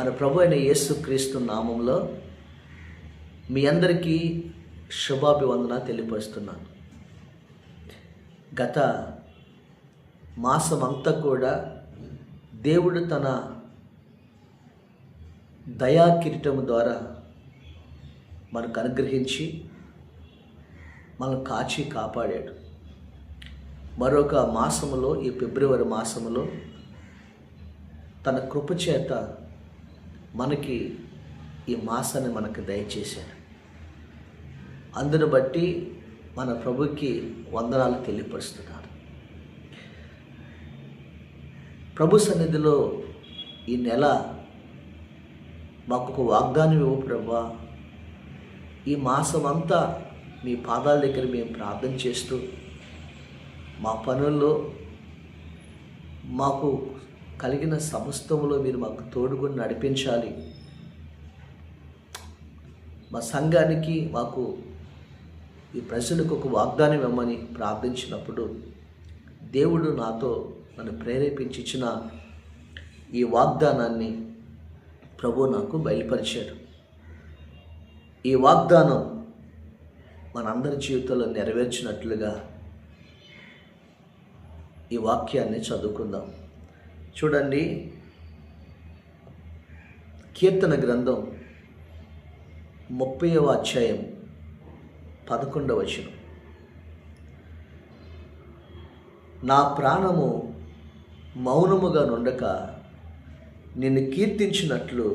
మన ప్రభు అయిన యేసు క్రీస్తు నామంలో మీ అందరికీ శుభాభివందన తెలియపరుస్తున్నాను. గత మాసం అంతా కూడా దేవుడు తన దయా కిరీటము ద్వారా మనకు అనుగ్రహించి మనం కాచి కాపాడాడు. మరొక మాసములో ఈ ఫిబ్రవరి మాసములో తన కృపచేత మనకి ఈ మాసాన్ని మనకు దయచేశాడు అందును బట్టి మన ప్రభుకి వందనాలు తెలియపరుస్తున్నారు. ప్రభు సన్నిధిలో ఈ నెల మాకు ఒక వాగ్దానం ఇవ్వు ప్రభా. ఈ మాసం అంతా మీ పాదాల దగ్గర మేము ప్రార్థన చేస్తూ మా పనుల్లో మాకు కలిగిన సమస్తంలో మీరు మాకు తోడుకొని నడిపించాలి. మా సంఘానికి మాకు ఈ ప్రజలకు ఒక వాగ్దానం ఇవ్వమని ప్రార్థించినప్పుడు దేవుడు నాతో నన్ను ప్రేరేపించి ఇచ్చిన ఈ వాగ్దానాన్ని ప్రభు నాకు బయలుపరిచాడు. ఈ వాగ్దానం మనందరి జీవితంలో నెరవేర్చినట్లుగా ఈ వాక్యాన్ని చదువుకుందాం. చూడండి. కీర్తన గ్రంథం ముప్పైవ అధ్యాయం పదకొండవ వచనం. నా ప్రాణము మౌనముగా నుండక నిన్ను కీర్తించినట్లు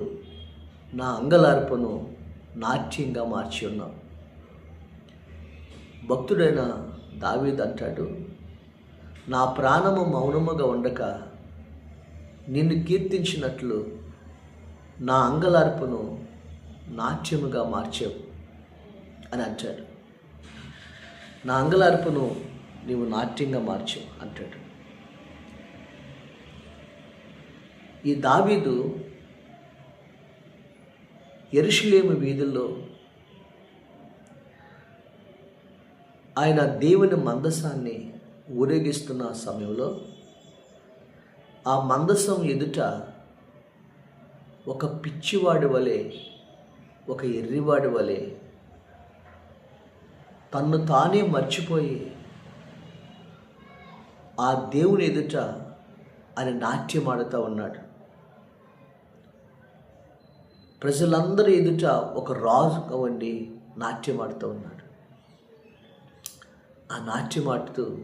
నా అంగలార్పను నాట్యంగా మార్చి ఉన్నాం భక్తుడైన దావీద్ అంటాడు నా ప్రాణము మౌనముగా ఉండక నిన్ను కీర్తించినట్లు నా అంగలార్పును నాట్యముగా మార్చావు అని అంటాడు. నా అంగలార్పును నీవు నాట్యంగా మార్చావు అంటాడు. ఈ దావీదు ఎరుషులేము వీధుల్లో ఆయన దేవుని మందసాన్ని ఊరేగిస్తున్న సమయంలో ఆ మందసం ఎదుట ఒక పిచ్చివాడి వలె ఒక ఎర్రివాడి వలె తన్ను తానే మర్చిపోయి ఆ దేవుని ఎదుట ఆయన నాట్యం ఆడుతూ ఉన్నాడు. ప్రజలందరి ఎదుట ఒక రాజుగా ఉండి నాట్యం ఆడుతూ ఉన్నాడు. ఆ నాట్యం ఆడుతూ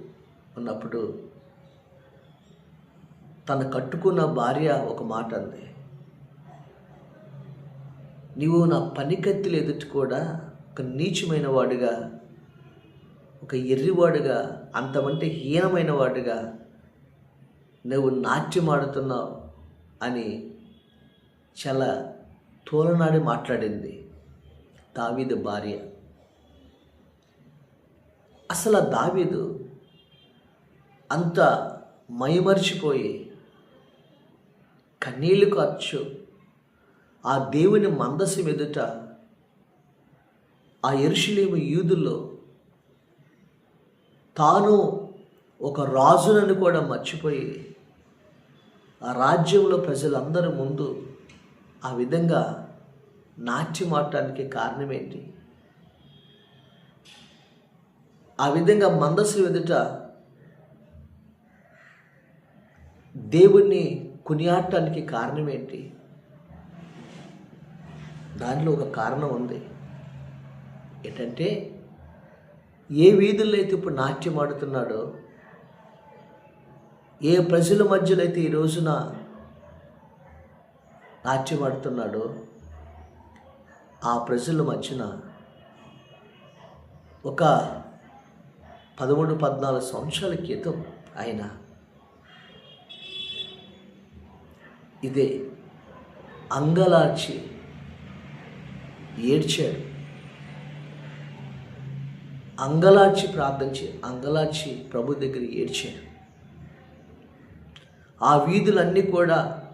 ఉన్నప్పుడు తను కట్టుకున్న భార్య ఒక మాట అంది. నీవు నా పనికత్తిలు ఎదుటి కూడా ఒక నీచమైన వాడుగా ఒక ఎర్రివాడుగా అంతమంటే హీనమైన వాడుగా నువ్వు నాట్యం ఆడుతున్నావు అని చాలా తోలనాడి మాట్లాడింది దావీదు భార్య. అసలు ఆ దావీదు అంత మైమరిచిపోయి కన్నీళ్ళు ఖర్చు ఆ దేవుని మందస్సు ఎదుట ఆ ఎరుషులేము యూదుల్లో తాను ఒక రాజునని కూడా మర్చిపోయి ఆ రాజ్యంలో ప్రజలందరి ముందు ఆ విధంగా నాట్యం ఆడటానికి కారణం ఏంటి ఆ విధంగా మందస్సు ఎదుట దేవుణ్ణి కొనియాడటానికి కారణం ఏంటి? దానిలో ఒక కారణం ఉంది. ఏంటంటే ఏ వీధుల్లో అయితే ఇప్పుడు నాట్యం ఆడుతున్నాడో ఏ ప్రజల మధ్యలో అయితే ఈ రోజున నాట్యం ఆడుతున్నాడో ఆ ప్రజల మధ్యన ఒక పదమూడు పద్నాలుగు సంవత్సరాల క్రితం ఆయన ఇదే అంగలార్చి ఏడ్చాడు. అంగలార్చి ప్రార్థించి అంగలార్చి ప్రభు దగ్గర ఏడ్చాడు. ఆ వీధులన్నీ కూడా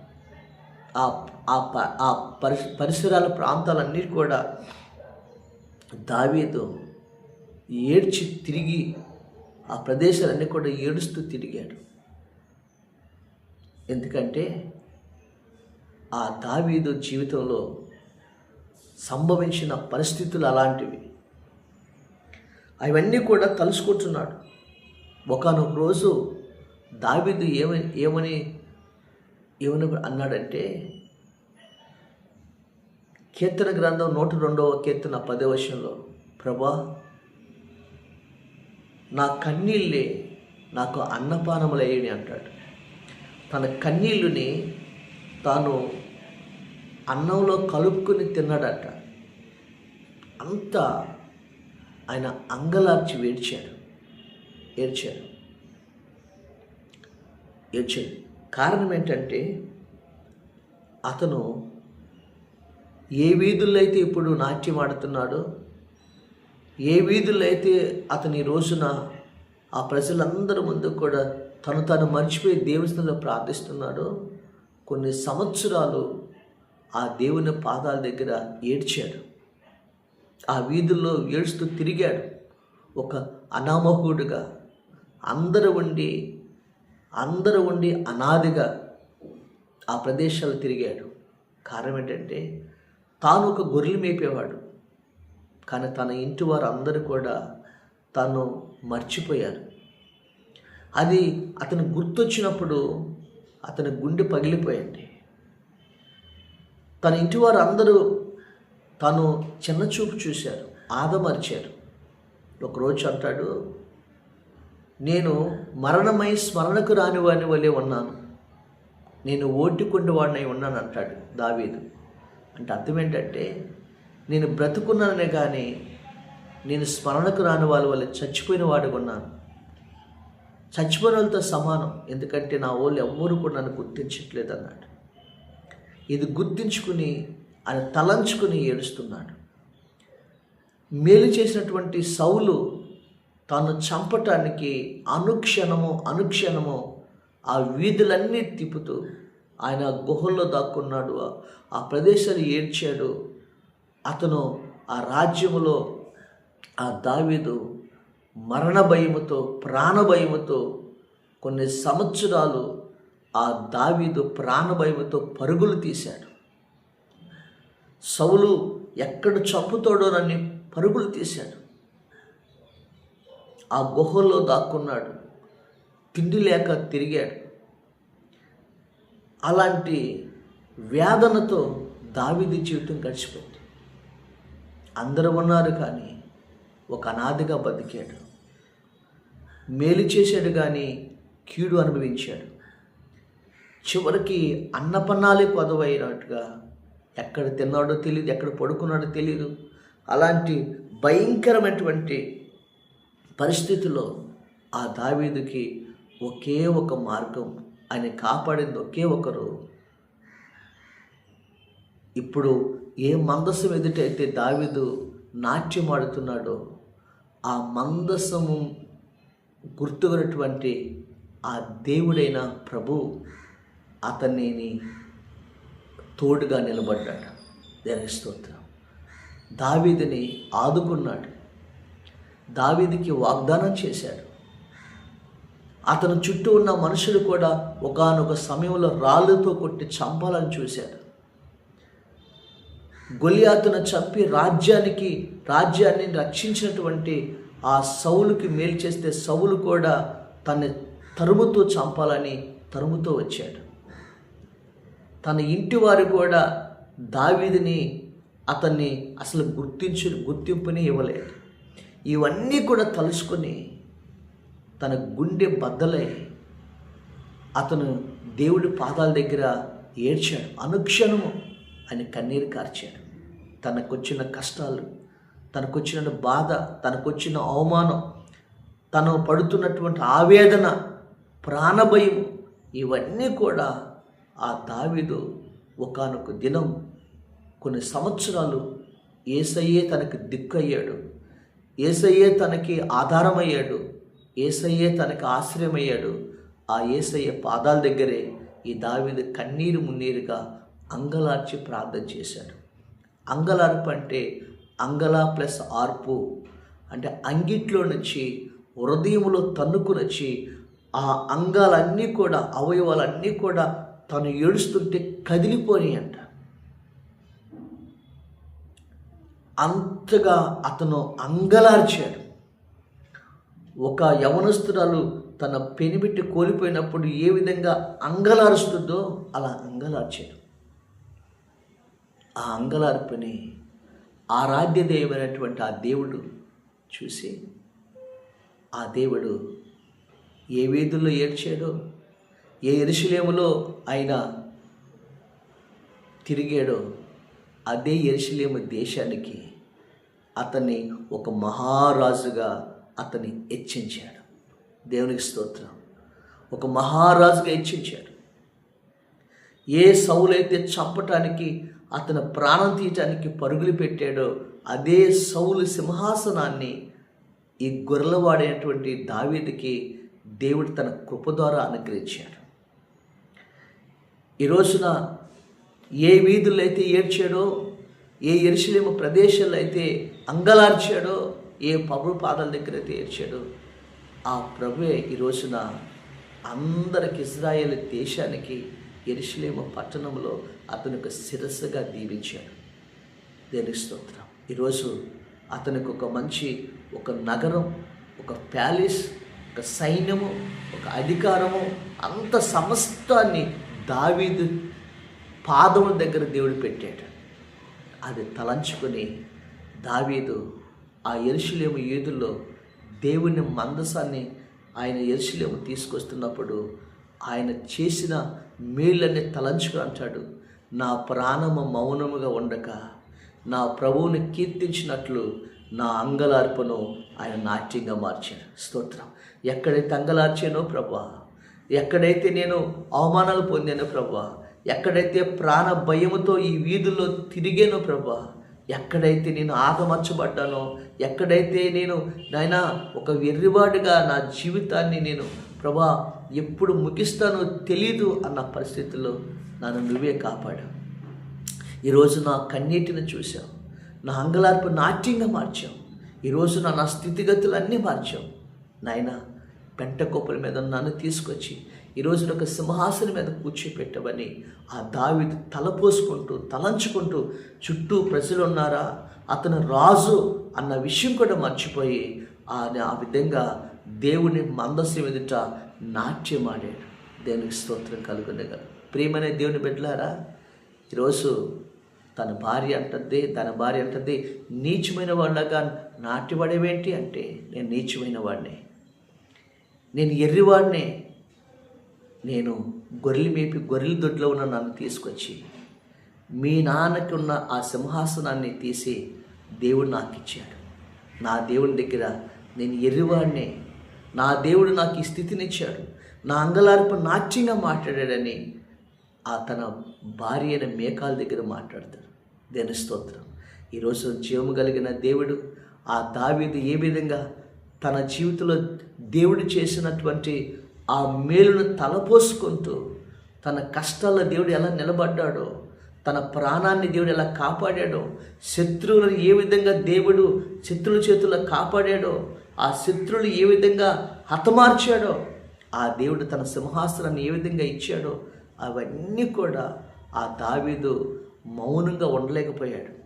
ఆ ఆ ప- ఆ పరిస పరిసరాల ప్రాంతాలన్నీ కూడా దావీదు ఏడ్చి తిరిగి ఆ ప్రదేశాలన్నీ కూడా ఏడుస్తూ తిరిగాడు. ఎందుకంటే ఆ దావీదు జీవితంలో సంభవించిన పరిస్థితులు అలాంటివి. అవన్నీ కూడా తలుసుకుంటున్నాడు ఒకనొక రోజు దావీదు ఏమని ఏమని ఏమని అన్నాడంటే కీర్తన గ్రంథం నూట రెండవ కీర్తన పదే వర్షంలో ప్రభా నా కన్నీళ్ళే నాకు అన్నపానములయ్యని అంటాడు. తన కన్నీళ్ళుని తాను అన్నంలో కలుపుకొని తిన్నాడట. అంత ఆయన అంగలార్చి ఏడ్చాడు. ఏడ్చాడు. ఏడ్చాడు. కారణం ఏంటంటే అతను ఏ వీధుల్లో అయితే ఇప్పుడు నాట్యం ఆడుతున్నాడో ఏ వీధుల్లో అయితే అతని ఈ రోజున ఆ ప్రజలందరి ముందు కూడా తను తను మర్చిపోయి దేవస్థానంలో ప్రార్థిస్తున్నాడో కొన్ని సంవత్సరాలు ఆ దేవుని పాదాల దగ్గర ఏడ్చాడు. ఆ వీధుల్లో ఏడుస్తూ తిరిగాడు. ఒక అనామకుడుగా అందరూ ఉండి అందరూ ఉండి అనాదిగా ఆ ప్రదేశాలు తిరిగాడు. కారణం ఏంటంటే తాను ఒక గొర్రెలు మేపేవాడు. కానీ తన ఇంటి వారు అందరూ కూడా తను మర్చిపోయారు. అది అతను గుర్తొచ్చినప్పుడు అతని గుండె పగిలిపోయింది. తన ఇంటి వారు అందరూ తను చిన్న చూపు చూశారు ఆదమర్చారు. ఒకరోజు అంటాడు నేను మరణమై స్మరణకు రాని వాని వలె ఉన్నాను. నేను ఓటికొండి వాడినై ఉన్నాను అంటాడు దావీదు. అంటే అర్థం ఏంటంటే నేను బ్రతుకున్నానే కానీ నేను స్మరణకు రాని వాళ్ళ వల్ల చచ్చిపోయిన వాడిగా ఉన్నాను చచ్చిపోయిన వాళ్ళతో సమానం. ఎందుకంటే నా వాళ్ళు ఎవ్వరూ కూడా నన్ను గుర్తించట్లేదు అన్నాడు ఇది గుర్తించుకుని ఆయన తలంచుకుని ఏడుస్తున్నాడు. మేలు చేసినటువంటి సౌలు తాను చంపటానికి అనుక్షణము అనుక్షణము ఆ వీధులన్నీ తిప్పుతూ ఆయన గుహల్లో దాక్కున్నాడు. ఆ ప్రదేశాన్ని ఏడ్చాడు. అతను ఆ రాజ్యములో ఆ దావీదు మరణ భయముతో ప్రాణభయముతో కొన్ని సంవత్సరాలు ఆ దావీదు ప్రాణభయముతో పరుగులు తీశాడు. సౌలు ఎక్కడ చంపుతాడోనని పరుగులు తీశాడు. ఆ గుహల్లో దాక్కున్నాడు. తిండి లేక తిరిగాడు. అలాంటి వేదనతో దావిది జీవితం గడిచిపోయింది. అందరూ ఉన్నారు కానీ ఒక అనాథగా బతికాడు. మేలు చేశాడు కానీ కీడు అనుభవించాడు. చివరికి అన్నపన్నాలే పదవైనట్టుగా ఎక్కడ తిన్నాడో తెలియదు ఎక్కడ పడుకున్నాడో తెలియదు అలాంటి భయంకరమైనటువంటి పరిస్థితిలో ఆ దావీదుకి ఒకే ఒక మార్గం. ఆయన కాపాడింది ఒకే ఒకరు. ఇప్పుడు ఏ మందసం ఎదుటైతే దావీదు నాట్యం ఆడుతున్నాడో ఆ మందసము గుర్తుకున్నటువంటి ఆ దేవుడైన ప్రభు అతన్ని తోడుగా నిలబడ్డాడు. దేనికి స్తోత్రం. దావీదిని ఆదుకున్నాడు. దావీదికి వాగ్దానం చేశాడు. అతను చుట్టూ ఉన్న మనుషులు కూడా ఒకానొక సమయంలో రాళ్ళతో కొట్టి చంపాలని చూశారు. గొలియాతును చంపి రాజ్యానికి రాజ్యాన్ని రక్షించినటువంటి ఆ సౌలుకి మేలు చేస్తే సౌలు కూడా తన తరుముతో చంపాలని తరుముతో వచ్చాడు. తన ఇంటి వారు కూడా దావీదిని అతన్ని అసలు గుర్తించు గుర్తింపుని ఇవ్వలేదు. ఇవన్నీ కూడా తలుచుకొని తన గుండె బద్దలై అతను దేవుడి పాదాల దగ్గర ఏడ్చాడు. అనుక్షణము ఆయన కన్నీరు కార్చాడు. తనకొచ్చిన కష్టాలు తనకొచ్చిన బాధ తనకొచ్చిన అవమానం తను పడుతున్నటువంటి ఆవేదన ప్రాణభయం ఇవన్నీ కూడా ఆ దావిదు ఒకానొక దినం కొన్ని సంవత్సరాలు ఏసయ్యే తనకి దిక్కయ్యాడు. ఏసయ్యే తనకి ఆధారమయ్యాడు. ఏసయ్యే తనకి ఆశ్రయమయ్యాడు. ఆ ఏసయ్య పాదాల దగ్గరే ఈ దావీదు కన్నీరు మున్నీరుగా అంగలార్చి ప్రార్థన చేశాడు. అంగలార్పు అంటే అంగళ ప్లస్ ఆర్పు. అంటే అంగిట్లో నుంచి హృదయంలో తన్నుకునొచ్చి ఆ అంగాలన్నీ కూడా అవయవాలన్నీ కూడా తను ఏడుస్తుంటే కదిలిపోయి అంట. అంతగా అతను అంగలార్చాడు. ఒక యవనస్తురాలు తన పెనిబెట్టి కోల్పోయినప్పుడు ఏ విధంగా అంగలారుస్తుందో అలా అంగలార్చాడు. ఆ అంగలార్పుని ఆరాధ్య దైవమైనటువంటి ఆ దేవుడు చూసి ఆ దేవుడు ఏ వీధుల్లో ఏడ్చాడో ఏ ఎరుశలేములో ఆయన తిరిగాడో అదే ఎరుశలేము దేశానికి అతన్ని ఒక మహారాజుగా అతన్ని హెచ్చించాడు. దేవునికి స్తోత్రం. ఒక మహారాజుగా హెచ్చించాడు. ఏ సౌలైతే చంపటానికి అతను ప్రాణం తీయటానికి పరుగులు పెట్టాడో అదే సౌలు సింహాసనాన్ని ఈ గొర్రెలవాడైనటువంటి దావీదికి దేవుడు తన కృప ద్వారా అనుగ్రహించాడు. ఈ రోజున ఏ వీధుల్లో అయితే ఏడ్చాడో ఏ ఎరుసలేము ప్రదేశాల్లో అయితే అంగలార్చాడో ఏ పబు పాదాల దగ్గర అయితే ఏడ్చాడో ఆ ప్రభువే ఈ రోజున అందరికి ఇజ్రాయేల్ దేశానికి ఎరుషులేమ పట్టణంలో అతను ఒక శిరస్సుగా దీవించాడు. దేనికి స్తోత్రం. ఈరోజు అతనికి ఒక మంచి ఒక నగరం ఒక ప్యాలెస్ ఒక సైన్యము ఒక అధికారము అంత సమస్తాన్ని దావీదు పాదముల దగ్గర దేవుడు పెట్టాడు. అది తలంచుకొని దావీదు ఆ ఎరుషులేము ఏదుల్లో దేవుని మందసాన్ని ఆయన ఎరుషులేము తీసుకొస్తున్నప్పుడు ఆయన చేసిన మేళ్ళని తలంచుకు అంటాడు. నా ప్రాణము మౌనముగా ఉండక నా ప్రభువుని కీర్తించినట్లు నా అంగలార్పను ఆయన నాట్యంగా మార్చాడు. స్తోత్రం. ఎక్కడైతే అంగలార్చానో ప్రభా ఎక్కడైతే నేను అవమానాలు పొందానో ప్రభా ఎక్కడైతే ప్రాణ భయముతో ఈ వీధుల్లో తిరిగానో ప్రభా ఎక్కడైతే నేను ఆగమర్చబడ్డానో ఎక్కడైతే నేను నాయన ఒక వెర్రివాడుగా నా జీవితాన్ని నేను ప్రభా ఎప్పుడు ముగిస్తానో తెలీదు అన్న పరిస్థితుల్లో నన్ను నువ్వే కాపాడావు. ఈరోజు నా కన్నీటిని చూశావు. నా అంగలార్పు నాట్యంగా మార్చావు. ఈరోజు నా నా స్థితిగతులన్నీ మార్చావు. నాయన పెంట కోపల మీద నన్ను తీసుకొచ్చి ఈరోజు ఒక సింహాసనం మీద కూర్చోపెట్టవని ఆ దావిది తలపోసుకుంటూ తలంచుకుంటూ చుట్టూ ప్రజలు ఉన్నారా అతను రాజు అన్న విషయం కూడా మర్చిపోయి ఆ విధంగా దేవుని మందస్సు ఎదుట నాట్యమాడాడు దేవునికి స్తోత్రం కలుగునేగా ప్రియమనే దేవుని బిడ్డలారా ఈరోజు తన భార్య అంటుంది తన భార్య అంటుంది నీచమైన వాళ్ళగా నాట్యపడేవేంటి అంటే నేను నీచమైన వాడిని. నేను ఎర్రివాడిని. నేను గొర్రెలు మేపి గొర్రెల దొడ్లో ఉన్న నన్ను తీసుకొచ్చి మీ నాన్నకి ఉన్న ఆ సింహాసనాన్ని తీసి దేవుడు నాకు ఇచ్చాడు నా దేవుని దగ్గర నేను ఎర్రివాడినే. నా దేవుడు నాకు ఈ స్థితినిచ్చాడు నా అంగలార్పు నాట్యంగా మాట్లాడాడని ఆ తన భార్య అయిన మేకాల దగ్గర మాట్లాడతాడు. దేని స్తోత్రం. ఈరోజు జీవము కలిగిన దేవుడు ఆ దావీదు ఏ విధంగా తన జీవితంలో దేవుడు చేసినటువంటి ఆ మేలును తలపోసుకుంటూ తన కష్టాల్లో దేవుడు ఎలా నిలబడ్డాడో తన ప్రాణాన్ని దేవుడు ఎలా కాపాడాడో శత్రువులను ఏ విధంగా దేవుడు శత్రువుల చేతుల్లో కాపాడాడో ఆ శత్రువులు ఏ విధంగా హతమార్చాడో ఆ దేవుడు తన సింహాసనాన్ని ఏ విధంగా ఇచ్చాడో అవన్నీ కూడా ఆ దావీదు మౌనంగా ఉండలేకపోయాడు.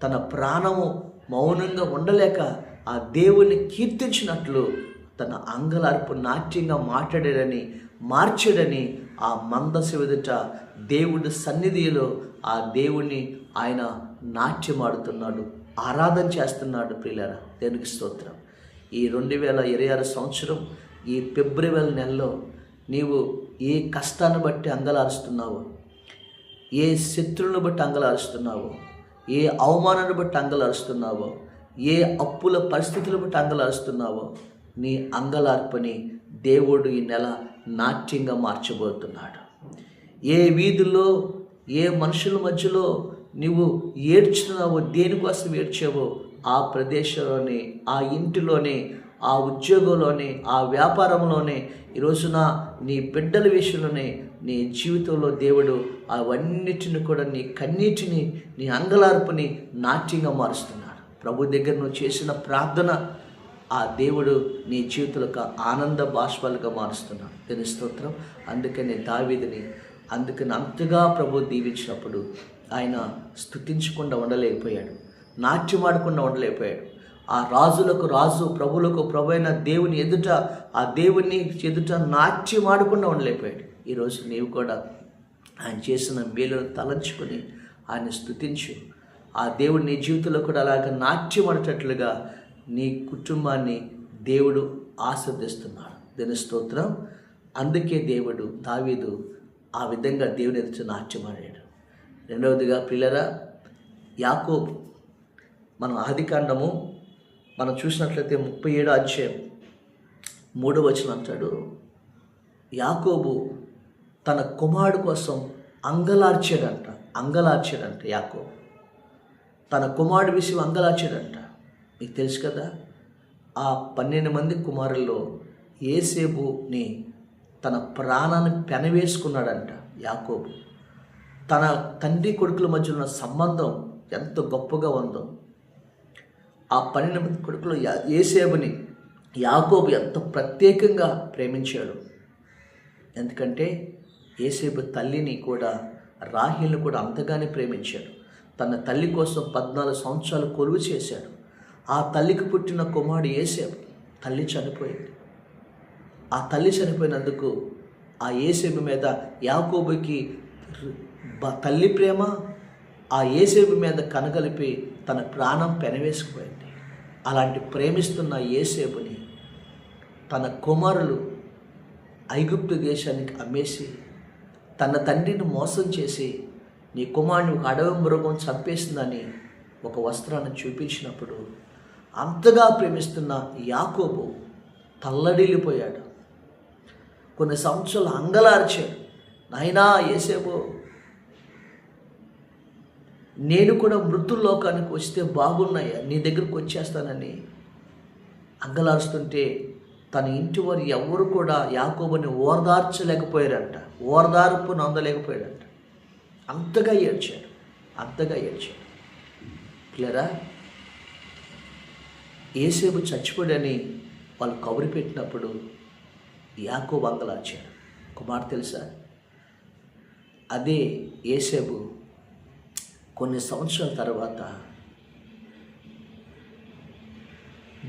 తన ప్రాణము మౌనంగా ఉండలేక ఆ దేవుని కీర్తించినట్లు తన అంగలార్పు నాట్యంగా మాట్లాడాడని మార్చాడని ఆ మందసు ఎదుట దేవుడి సన్నిధిలో ఆ దేవుణ్ణి ఆయన నాట్యమాడుతున్నాడు ఆరాధన చేస్తున్నాడు ప్రియులరా. దేవునికి స్తోత్రం. ఈ రెండు వేల ఇరవై ఆరు సంవత్సరం ఈ ఫిబ్రవరి నెలలో నీవు ఏ కష్టాన్ని బట్టి అంగలారుస్తున్నావు? ఏ శత్రువులను బట్టి అంగలారుస్తున్నావు? ఏ అవమానాన్ని బట్టి అంగలారుస్తున్నావో? ఏ అప్పుల పరిస్థితులు బట్టి అంగలారుస్తున్నావో? నీ అంగలార్పని దేవుడు ఈ నెల నాట్యంగా మార్చబోతున్నాడు. ఏ వీధుల్లో ఏ మనుషుల మధ్యలో నువ్వు ఏడ్చుతున్నావో దేనికోసం ఏడ్చావో ఆ ప్రదేశంలోనే ఆ ఇంటిలోనే ఆ ఉద్యోగంలోనే ఆ వ్యాపారంలోనే ఈ రోజున నీ బిడ్డల విషయంలోనే నీ జీవితంలో దేవుడు అవన్నిటిని కూడా నీ కన్నీటిని నీ అంగలార్పుని నాట్యంగా మారుస్తున్నాడు. ప్రభు దగ్గర నువ్వు చేసిన ప్రార్థన ఆ దేవుడు నీ జీవితంలో ఒక ఆనంద బాష్పాలుగా మారుస్తున్నాడు. దీని స్తోత్రం. అందుకని దావీదిని అందుకని అంతగా ప్రభు దీవించినప్పుడు ఆయన స్థుతించకుండా ఉండలేకపోయాడు. నాట్యమాడకుండా ఉండలేకపోయాడు. ఆ రాజులకు రాజు ప్రభులకు ప్రభు అయిన దేవుని ఎదుట ఆ దేవుని ఎదుట నాట్యమాడకుండా ఉండలేకపోయాడు. ఈరోజు నీవు కూడా ఆయన చేసిన మేలును తలంచుకొని ఆయన స్థుతించు ఆ దేవుడు నీ జీవితంలో కూడా అలాగ నాట్యమడేటట్లుగా నీ కుటుంబాన్ని దేవుడు ఆస్వాదిస్తున్నాడు. దీని స్తోత్రం. అందుకే దేవుడు దావీదు ఆ విధంగా దేవుని ఎదుట నాట్యమాడాడు. రెండవదిగా పిల్లరా యాకోబు మనం ఆదికాండము మనం చూసినట్లయితే ముప్పై ఏడో అధ్యాయం మూడో వచనం అంటాడు. యాకోబు తన కుమారుడు కోసం అంగలార్చాడంట అంగలార్చాడంట యాకోబు. తన కుమారుడు విషయం అంగలార్చాడంట. మీకు తెలుసు కదా ఆ పన్నెండు మంది కుమారుల్లో ఏసేబుని తన ప్రాణాన్ని పెనవేసుకున్నాడంట యాకోబు. తన తండ్రి కొడుకుల మధ్య ఉన్న సంబంధం ఎంత గొప్పగా ఉందో ఆ పన్నెండు మంది కొడుకులు ఏసేబుని యాకోబు ఎంత ప్రత్యేకంగా ప్రేమించాడు. ఎందుకంటే ఏసేబు తల్లిని కూడా రాహిల్ని కూడా అంతగానే ప్రేమించాడు. తన తల్లి కోసం పద్నాలుగు సంవత్సరాలు కొలువు చేశాడు. ఆ తల్లికి పుట్టిన కుమారుడు ఏసేబు తల్లి చనిపోయింది. ఆ తల్లి చనిపోయినందుకు ఆ ఏసేబు మీద యాకోబుకి తల్లి ప్రేమ ఆ ఏసేబు మీద కనగలిపి తన ప్రాణం పెనవేసుకుపోయింది. అలాంటి ప్రేమిస్తున్న ఏసేపుని తన కుమారులు ఐగుప్తు దేశానికి అమ్మేసి తన తండ్రిని మోసం చేసి నీ కుమారుని ఒక అడవి మృగం చంపేసిందని ఒక వస్త్రాన్ని చూపించినప్పుడు అంతగా ప్రేమిస్తున్న యాకోబు తల్లడిల్లిపోయాడు. కొన్ని సంవత్సరాలు అంగలార్చాడు. నాయనా ఏసేపు నేను కూడా మృతుల్లోకానికి వస్తే బాగున్నాయా? నీ దగ్గరకు వచ్చేస్తానని అంగలారుస్తుంటే తన ఇంటి వారు ఎవరు కూడా యాకోబుని ఓర్దార్చలేకపోయారంట. ఓర్దార్పు నొందలేకపోయాడంట అంతగా ఏడ్చాడు అంతగా ఏడ్చాడు క్లియరా ఏసేపు చచ్చిపోడని వాళ్ళు కబురు పెట్టినప్పుడు యాకోబు అంగలార్చాడు. కుమార్ తెలుసా? అదే ఏసేపు కొన్ని సంవత్సరాల తర్వాత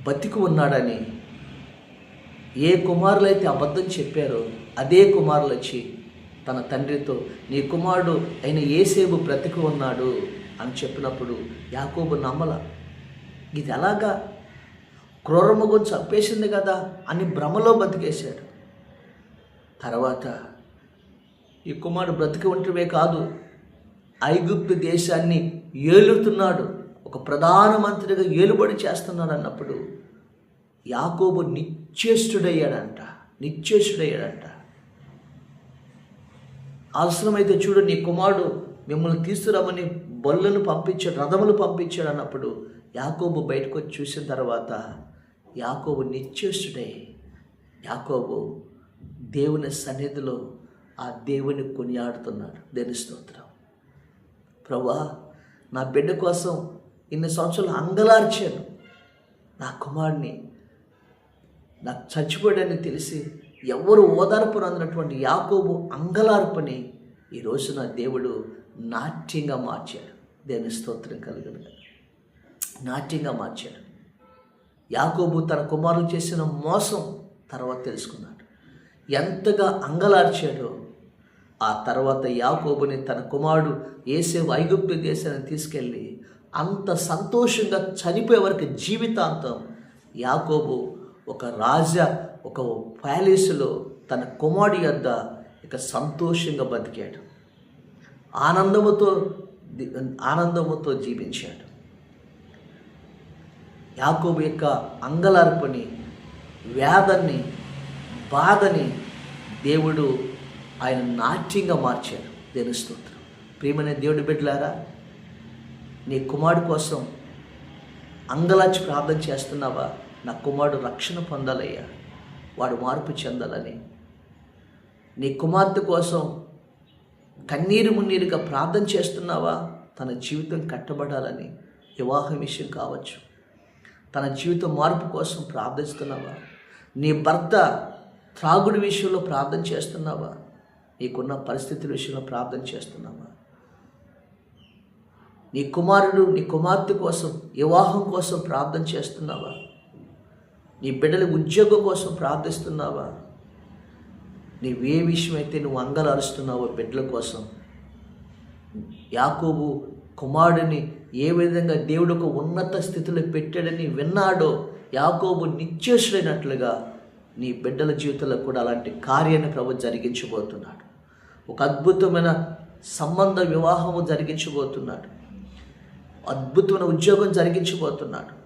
బతికి ఉన్నాడని ఏ కుమారులైతే అబద్ధం చెప్పారో అదే కుమారులు వచ్చి తన తండ్రితో నీ కుమారుడు అయిన ఏసేబు బ్రతికి ఉన్నాడు అని చెప్పినప్పుడు యాకోబు నమ్మల. ఇది ఎలాగా? క్రూరముఖం చంపేసింది కదా అని భ్రమలో బతికేశాడు. తర్వాత ఈ కుమారుడు బ్రతికి ఉంటవే కాదు ఐగుప్తు దేశాన్ని ఏలుతున్నాడు. ఒక ప్రధానమంత్రిగా ఏలుబడి చేస్తున్నాడు అన్నప్పుడు యాకోబు నిశ్చేష్టుడయ్యాడంట. నిశ్చేష్టుడయ్యాడంట. అవసరమైతే చూడు నీ కుమారుడు మిమ్మల్ని తీసుకురమ్మని బొల్లను పంపించాడు రథములు పంపించాడు అన్నప్పుడు యాకోబు బయటకు వచ్చి చూసిన తర్వాత యాకోబు నిశ్చేష్టుడే. యాకోబు దేవుని సన్నిధిలో ఆ దేవుని కొనియాడుతున్నాడు. దేని స్తోత్రం. ప్రభా నా బిడ్డ కోసం ఇన్ని సంవత్సరాలు అంగలార్చాను. నా కుమారుని నాకు చచ్చిపోయాడని తెలిసి ఎవరు ఓదార్పు అందినటువంటి యాకోబు అంగలార్పని ఈ రోజున దేవుడు నాట్యంగా మార్చాడు. దేని స్తోత్రం కలిగిన. నాట్యంగా మార్చాడు. యాకోబు తన కుమారులు చేసిన మోసం తర్వాత తెలుసుకున్నాడు. ఎంతగా అంగలార్చాడో ఆ తర్వాత యాకోబుని తన కుమారుడు ఏసే ఐగుప్తు దేశాన్ని తీసుకెళ్ళి అంత సంతోషంగా చనిపోయే వరకు జీవితాంతం యాకోబు ఒక రాజా ఒక ప్యాలెస్లో తన కుమారుడి యొద్ద ఇక సంతోషంగా బతికాడు. ఆనందముతో ఆనందముతో జీవించాడు. యాకోబు యొక్క అంగలార్పని వేదన్ని బాధని దేవుడు ఆయన నాట్యంగా మార్చారు. దేని స్తోత్రం. ప్రియమైన దేవుడి బిడ్డలారా నీ కుమారుడు కోసం అంగలాచి ప్రార్థన చేస్తున్నావా? నా కుమారుడు రక్షణ పొందాలయ్యా. వాడు మార్పు చెందాలని. నీ కుమార్తె కోసం కన్నీరు మున్నీరుగా ప్రార్థన చేస్తున్నావా? తన జీవితం కట్టబడాలని వివాహం విషయం కావచ్చు. తన జీవితం మార్పు కోసం ప్రార్థిస్తున్నావా? నీ భర్త త్రాగుడి విషయంలో ప్రార్థన చేస్తున్నావా? నీకున్న పరిస్థితుల విషయంలో ప్రార్థన చేస్తున్నామా? నీ కుమారుడు నీ కుమార్తె కోసం వివాహం కోసం ప్రార్థన చేస్తున్నావా? నీ బిడ్డల ఉద్యోగం కోసం ప్రార్థిస్తున్నావా? నీవే విషయం అయితే నువ్వు అంగలారుస్తున్నావో బిడ్డల కోసం యాకోబు కుమారుడిని ఏ విధంగా దేవుడు ఒక ఉన్నత స్థితిలో పెట్టాడని విన్నాడో యాకోబు నిత్యేశ్వరైనట్లుగా నీ బిడ్డల జీవితంలో కూడా అలాంటి కార్యాన్ని ప్రభు జరిగించబోతున్నాడు. ఒక అద్భుతమైన సంబంధ వివాహము జరిగించబోతున్నాడు. అద్భుతమైన ఉద్యోగం జరిగించబోతున్నాడు.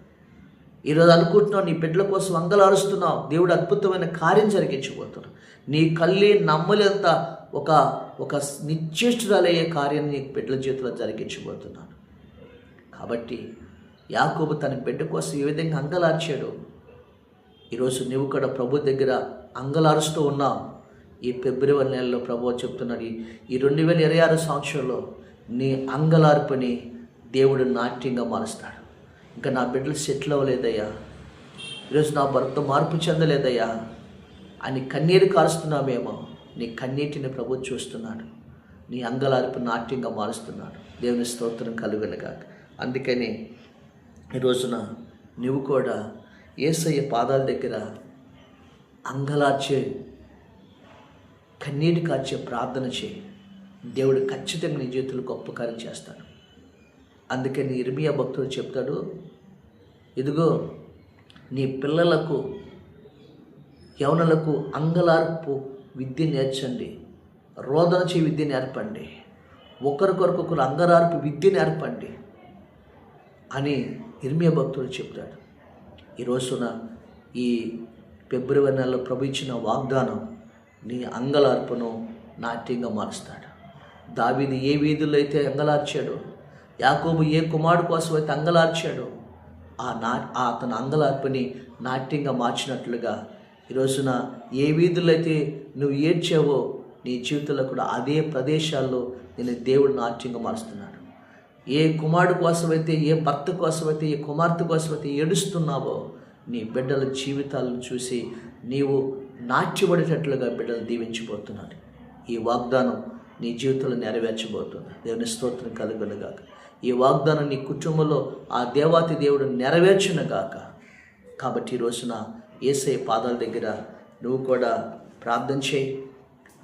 ఈరోజు అనుకుంటున్నావు నీ బిడ్డల కోసం అంగలారుస్తున్నావు దేవుడు అద్భుతమైన కార్యం జరిగించబోతున్నాడు. నీ కళ్ళే నమ్మలేంత ఒక ఒక నిశ్చేష్టురాలయ్యే కార్యాన్ని నీ బిడ్డల జీవితంలో జరిగించబోతున్నాడు. కాబట్టి యాకోబు తన బిడ్డ కోసం ఏ విధంగా అంగలార్చాడు ఈరోజు నువ్వు కూడా ప్రభు దగ్గర అంగలారుస్తూ ఉన్నావు. ఈ ఫిబ్రవరి నెలలో ప్రభు చెప్తున్నాడు ఈ- రెండు వేల ఇరవై ఆరు సంవత్సరంలో నీ అంగలార్పుని దేవుడు నాట్యంగా మారుస్తాడు. ఇంకా నా బిడ్డలు సెటిల్ అవ్వలేదయ్యా. ఈరోజు నా భర్త మార్పు చెందలేదయ్యా. అని కన్నీరు కారుస్తున్నామేమో నీ కన్నీటిని ప్రభు చూస్తున్నాడు. నీ అంగలార్పు నాట్యంగా మారుస్తున్నాడు. దేవుని స్తోత్రం కలుగునగా అందుకని ఈ రోజున నువ్వు కూడా ఏసయ్య పాదాల దగ్గర అంగలార్చే కన్నీటి కాచే ప్రార్థన చేయి. దేవుడు ఖచ్చితంగా నీ జీవితంలో గొప్ప కార్యం చేస్తాడు. అందుకని ఇర్మియా భక్తుడు చెప్తాడు ఇదిగో నీ పిల్లలకు యవనలకు అంగలార్పు విద్య నేర్చండి. రోదన చే విద్య నేర్పండి. ఒకరికొరకొకరు అంగలార్పు విద్య నేర్పండి. అని ఇర్మియా భక్తుడు చెప్తాడు. ఈ రోజున ఈ ఫిబ్రవరి నెలలో ప్రభు ఇచ్చిన వాగ్దానం నీ అంగలార్పును నాట్యంగా మారుస్తాడు. దావీదు ఏ వీధుల్లో అయితే అంగలార్చాడో యాకోబు ఏ కుమారుడు కోసం అయితే అంగలార్చాడు ఆ నా ఆ అతని అంగలార్పుని నాట్యంగా మార్చినట్లుగా ఈ రోజున ఏ వీధుల్లో అయితే నువ్వు ఏడ్చావో నీ జీవితంలో కూడా అదే ప్రదేశాల్లో నేను దేవుడు నాట్యంగా మారుస్తున్నాడు. ఏ కుమారుడు కోసమైతే ఏ భర్త కోసమైతే ఏ కుమార్తె కోసమైతే ఏడుస్తున్నావో నీ బిడ్డల జీవితాలను చూసి నీవు నాట్యపడేటట్లుగా బిడ్డలు దీవించిపోతున్నాడు ఈ వాగ్దానం నీ జీవితంలో నెరవేర్చబోతుంది. దేవుని స్తోత్రం కలుగునుగాక. ఈ వాగ్దానం నీ కుటుంబంలో ఆ దేవాతి దేవుడు నెరవేర్చునుగాక. కాబట్టి ఈ రోజున ఏసై పాదాల దగ్గర నువ్వు కూడా ప్రార్థన చేయి.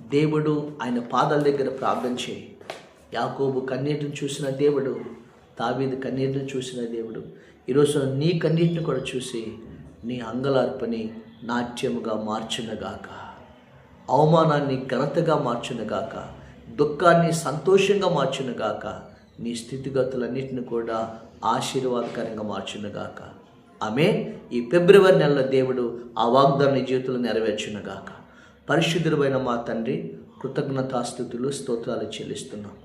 దేవుడు ఆయన పాదాల దగ్గర ప్రార్థన చేయి. యాకోబు కన్నీటిని చూసిన దేవుడు తావీది కన్నీటిని చూసిన దేవుడు ఈరోజు నీ కన్నీటిని కూడా చూసి నీ అంగలార్పని నాట్యముగా మార్చునగాక అవమానాన్ని ఘనతగా మార్చునగాక దుఃఖాన్ని సంతోషంగా మార్చునగాక నీ స్థితిగతులన్నింటిని కూడా ఆశీర్వాదకరంగా మార్చునగాక ఆమె ఈ ఫిబ్రవరి నెలలో దేవుడు ఆ వాగ్దాన్ని జీవితంలో నెరవేర్చునగాక పరిశుద్ధుడైన మా తండ్రి కృతజ్ఞతాస్థుతులు స్తోత్రాలు చెల్లిస్తున్నాం.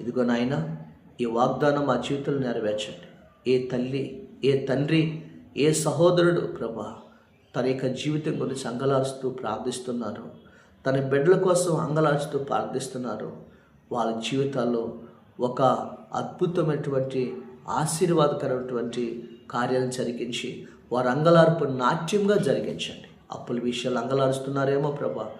ఇదిగో నాయన ఈ వాగ్దానం మా జీవితంలో నెరవేర్చండి. ఏ తల్లి ఏ తండ్రి ఏ సహోదరుడు ప్రభా తన యొక్క జీవితం గురించి అంగలారుస్తూ ప్రార్థిస్తున్నారు. తన బిడ్డల కోసం అంగలారుస్తూ ప్రార్థిస్తున్నారు. వాళ్ళ జీవితాల్లో ఒక అద్భుతమైనటువంటి ఆశీర్వాదకరమైనటువంటి కార్యాలను జరిగించి వారి అంగలార్పు నాట్యంగా జరిగించండి. అప్పుల విషయాలు అంగలారుస్తున్నారేమో ప్రభా.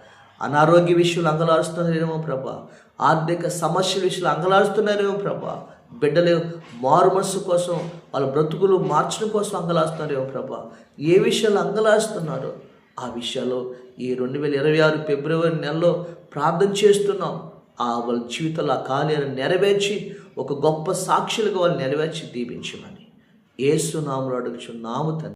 అనారోగ్య విషయాలు అంగలారుస్తున్నారేమో ప్రభా. ఆర్థిక సమస్యల విషయాలు అంగలారుస్తున్నారేమో ప్రభా. బిడ్డలు మారు మనసు కోసం వాళ్ళ బ్రతుకులు మార్చడం కోసం అంగలాస్తున్నారేమో ప్రభా. ఏ విషయాలు అంగలారుస్తున్నారో ఆ విషయాల్లో ఈ రెండు వేల ఇరవై ఆరు ఫిబ్రవరి నెలలో ప్రార్థన చేస్తున్నాం. ఆ వాళ్ళ జీవితంలో ఆ కార్యాలను నెరవేర్చి ఒక గొప్ప సాక్షులుగా వాళ్ళు నెరవేర్చి దీపించమని ఏసునాములు అడుగుచున్నాము తండ్రి.